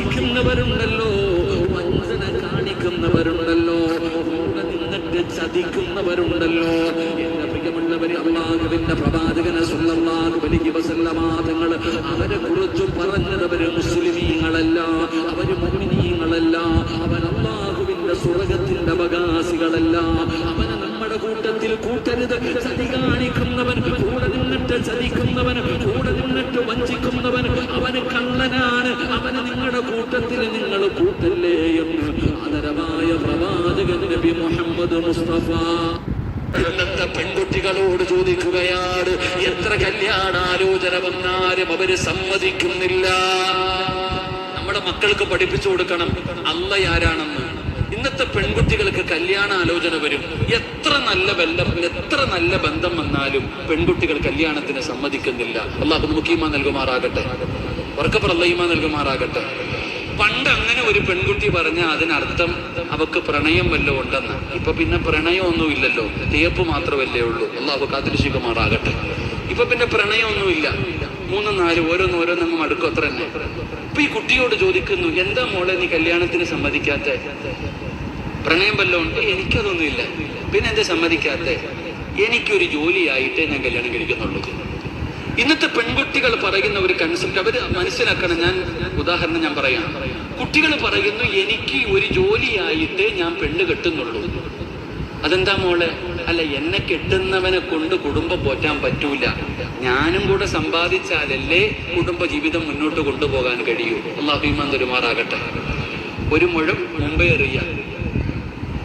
വഞ്ചിക്കുന്നവരുണ്ടല്ലോ വഞ്ചന കാണിക്കുന്നവരുണ്ടല്ലോ. നിന്നിട്ട് ചതിക്കുന്നവരുണ്ടല്ലോ. എന്റെ പ്രിയമുള്ളവര് അള്ളാഹുവിന്റെ പ്രവാചകനെ സുല്ലാഹു വലിയ വസല്ലമാതങ്ങൾ അവരെ കുറിച്ച് പറഞ്ഞത് അവർ മുസ്ലിമീങ്ങളല്ല അവർ മുഅ്മിനീങ്ങളല്ല അവൻ അള്ളാഹുവിന്റെ സ്വർഗത്തിന്റെ അവകാശികളല്ല അവനെ നമ്മുടെ കൂട്ടത്തിൽ കൂട്ടരുത്. ചതി കാണിക്കുന്നവൻ കൂടെ നിന്നിട്ട് ചതിക്കുന്നവൻ കൂടെ നിന്നിട്ട് വഞ്ചിക്കുന്നവൻ അവന് കള്ളനാണ് നിങ്ങളുടെ കൂട്ടത്തിൽ നിങ്ങൾ കൂട്ടല്ലേ എന്ന് ആദരവായ പ്രവാചകൻ നബി മുഹമ്മദ് മുസ്തഫ. ഇന്നത്തെ പെൺകുട്ടികളോട് ചോദിക്കുകയാണ് എത്ര കല്യാണാലോചന വന്നാലും അവർ സമ്മതിക്കുന്നില്ല. നമ്മുടെ മക്കൾക്ക് പഠിപ്പിച്ചു കൊടുക്കണം അല്ല ആരാണെന്ന്. ഇന്നത്തെ പെൺകുട്ടികൾക്ക് കല്യാണ ആലോചന വരും. എത്ര നല്ല ബന്ധം എത്ര നല്ല ബന്ധം വന്നാലും പെൺകുട്ടികൾ കല്യാണത്തിന് സമ്മതിക്കുന്നില്ല. അള്ളാഹു നമുക്ക് ഈമാ നൽകുമാറാകട്ടെ. ഉറക്കപ്പുറ അല്ലീമ നൽകുമാറാകട്ടെ. പണ്ട് അങ്ങനെ ഒരു പെൺകുട്ടി പറഞ്ഞ അതിനർത്ഥം അവക്ക് പ്രണയം വല്ലതും ഉണ്ടെന്ന്. ഇപ്പൊ പിന്നെ പ്രണയമൊന്നും ഇല്ലല്ലോ തേപ്പ് മാത്രമല്ലേ ഉള്ളൂ. അള്ളാഹു കാത്തിരിശിക്കുമാറാകട്ടെ ഇപ്പൊ പിന്നെ പ്രണയമൊന്നുമില്ല. മൂന്നും നാലും ഓരോന്ന് ഓരോന്നങ്ങ് അടുക്കും അത്ര തന്നെ. ഇപ്പൊ ഈ കുട്ടിയോട് ചോദിക്കുന്നു എന്താ മോളെ നീ കല്യാണത്തിന് സമ്മതിക്കാത്ത? പ്രണയം വല്ലതും ഉണ്ട്. എനിക്കതൊന്നുമില്ല. പിന്നെ എന്താ സമ്മതിക്കാത്ത? എനിക്കൊരു ജോലിയായിട്ടേ ഞാൻ കല്യാണം കഴിക്കുന്നുള്ളൂ. ഇന്നത്തെ പെൺകുട്ടികൾ പറയുന്ന ഒരു കൺസെപ്റ്റ് അവർ മനസ്സിലാക്കണം. ഞാൻ ഉദാഹരണം ഞാൻ പറയാം. കുട്ടികൾ പറയുന്നു എനിക്ക് ഒരു ജോലിയായിട്ടേ ഞാൻ പെണ്ണ് കെട്ടുന്നുള്ളൂ. അതെന്താ മോളെ? അല്ല എന്നെ കെട്ടുന്നവനെ കൊണ്ട് കുടുംബം പോറ്റാൻ പറ്റൂല. ഞാനും കൂടെ സമ്പാദിച്ചാലല്ലേ കുടുംബ ജീവിതം മുന്നോട്ട് കൊണ്ടുപോകാൻ കഴിയൂ. അള്ളാഹുമാൻ തരുമാറാകട്ടെ. ഒരു മുഴം മുമ്പേ എറിയ.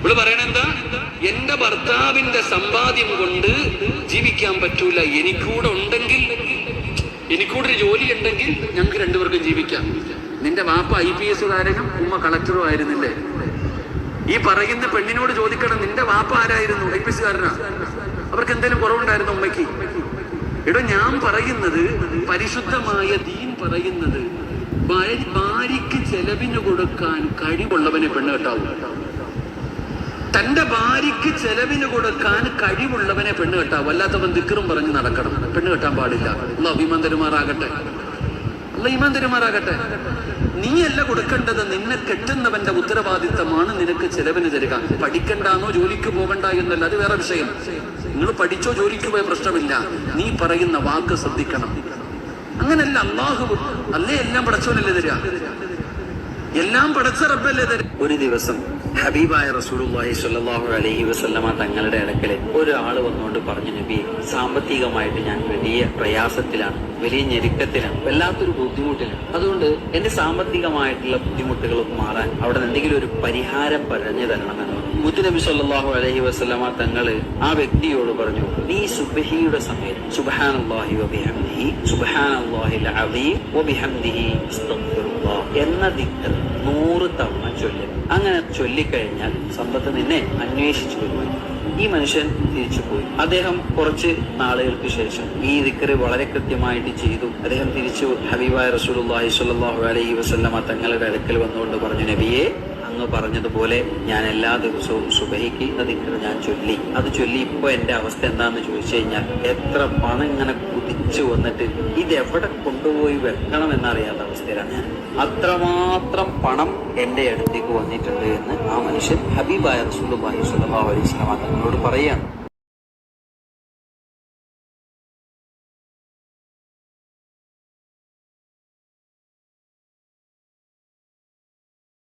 ഇവൾ പറയണെന്താ എന്റെ ഭർത്താവിന്റെ സമ്പാദ്യം കൊണ്ട് ജീവിക്കാൻ പറ്റൂല. എനിക്കൂടെ ഉണ്ടെങ്കിൽ എനിക്കൂടെ ഒരു ജോലി ഉണ്ടെങ്കിൽ ഞങ്ങൾക്ക് രണ്ടുപേർക്കും ജീവിക്കാം. നിന്റെ വാപ്പ ഐ പി എസ് കാരനും ഉമ്മ കളക്ടറും ആയിരുന്നില്ലേ? ഈ പറയുന്ന പെണ്ണിനോട് ചോദിക്കണം നിന്റെ വാപ്പ ആരായിരുന്നു? ഐ പി എസ് കാരനാ? അവർക്ക് എന്തെങ്കിലും കുറവുണ്ടായിരുന്നു ഉമ്മയ്ക്ക്? എടോ ഞാൻ പറയുന്നത് പരിശുദ്ധമായ ദീൻ പറയുന്നത് ഭാര്യക്ക് ചെലവിന് കൊടുക്കാൻ കഴിവുള്ളവനെ പെണ്ണ് കെട്ടാവൂ. തന്റെ ഭാര്യയ്ക്ക് ചെലവിന് കൊടുക്കാൻ കഴിവുള്ളവനെ പെണ്ണ് കെട്ടാം. വല്ലാത്തവൻ ദിക്കറും പറഞ്ഞ് നടക്കണം. പെണ്ണ് കെട്ടാൻ പാടില്ല. അല്ല അഭിമാൻ തരുമാറാകട്ടെ. അല്ല ഇമാന്തരുമാറാകട്ടെ നീയല്ല കൊടുക്കേണ്ടത് നിന്നെ കെട്ടുന്നവന്റെ ഉത്തരവാദിത്തമാണ് നിനക്ക് ചെലവിന് തരിക. പഠിക്കണ്ടാന്നോ ജോലിക്ക് പോകണ്ട എന്നല്ല അത് വേറെ വിഷയം. നിങ്ങൾ പഠിച്ചോ ജോലിക്ക് പോയ പ്രശ്നമില്ല. നീ പറയുന്ന വാക്ക് ശ്രദ്ധിക്കണം. അങ്ങനല്ല അള്ളാഹു അല്ലേ എല്ലാം പടച്ചോനല്ലേ തരിക? എല്ലാം പഠിച്ച റബ്ബല്ലേ തരിക? ഒരു ദിവസം ഹബീബായ റസൂലുള്ളാഹി സ്വല്ലല്ലാഹു അലൈഹി വസല്ലമ തങ്ങളുടെ ഇടയ്ക്കൽ ഒരാൾ വന്നുകൊണ്ട് പറഞ്ഞു നബി സാമ്പത്തികമായിട്ട് ഞാൻ വലിയ പ്രയാസത്തിലാണ് വലിയ ഞെരുക്കത്തിലാണ് വല്ലാത്തൊരു ബുദ്ധിമുട്ടിലാണ്. അതുകൊണ്ട് എന്റെ സാമ്പത്തികമായിട്ടുള്ള ബുദ്ധിമുട്ടുകളൊക്കെ മാറാൻ അവിടെ എന്തെങ്കിലും ഒരു പരിഹാരം പറഞ്ഞു തരണമെന്ന് മുത്തുനബി സല്ലല്ലാഹു അലഹി വസ്ലമ തങ്ങൾ ആ വ്യക്തിയോട് പറഞ്ഞു നീ സുബഹിയുടെ സമയത്ത് വബിഹംദിഹി വബിഹംദിഹി എന്ന ദിക്ർ നൂറ് തവണ ചൊല്ലുക അങ്ങനെ ചൊല്ലിക്കഴിഞ്ഞാൽ സമ്പത്ത് നിന്നെ അന്വേഷിച്ചു വരുവാൻ. ഈ മനുഷ്യൻ തിരിച്ചുപോയി അദ്ദേഹം കുറച്ച് നാളുകൾക്ക് ശേഷം ഈ ദിക്കറ് വളരെ കൃത്യമായിട്ട് ചെയ്തു. അദ്ദേഹം തിരിച്ചു ഹബീബായ സ്വല്ലല്ലാഹു അലൈഹി വസല്ലമ തങ്ങളുടെ അടുക്കൽ വന്നുകൊണ്ട് പറഞ്ഞു നബിയെ അങ്ങ് പറഞ്ഞതുപോലെ ഞാൻ എല്ലാ ദിവസവും സുബഹിക്ക് ദിക്കറ് ഞാൻ ചൊല്ലി. അത് ചൊല്ലി ഇപ്പോൾ എന്റെ അവസ്ഥ എന്താണെന്ന് ചോദിച്ചു കഴിഞ്ഞാൽ എത്ര പണം ഇങ്ങനെ കുതിച്ചു വന്നിട്ട് ഇത് എവിടെ കൊണ്ടുപോയി വെക്കണം എന്നറിയാത്ത അവസ്ഥയിലാണ് ഞാൻ. അത്രമാത്രം പണം എന്റെ അടുത്തേക്ക് വന്നിട്ടുണ്ട് എന്ന് ആ മനുഷ്യൻ ഹബീബായ റസൂലുള്ളാഹി സ്വല്ലല്ലാഹു അലൈഹി വസല്ലമ തങ്ങളോട് പറയാണ്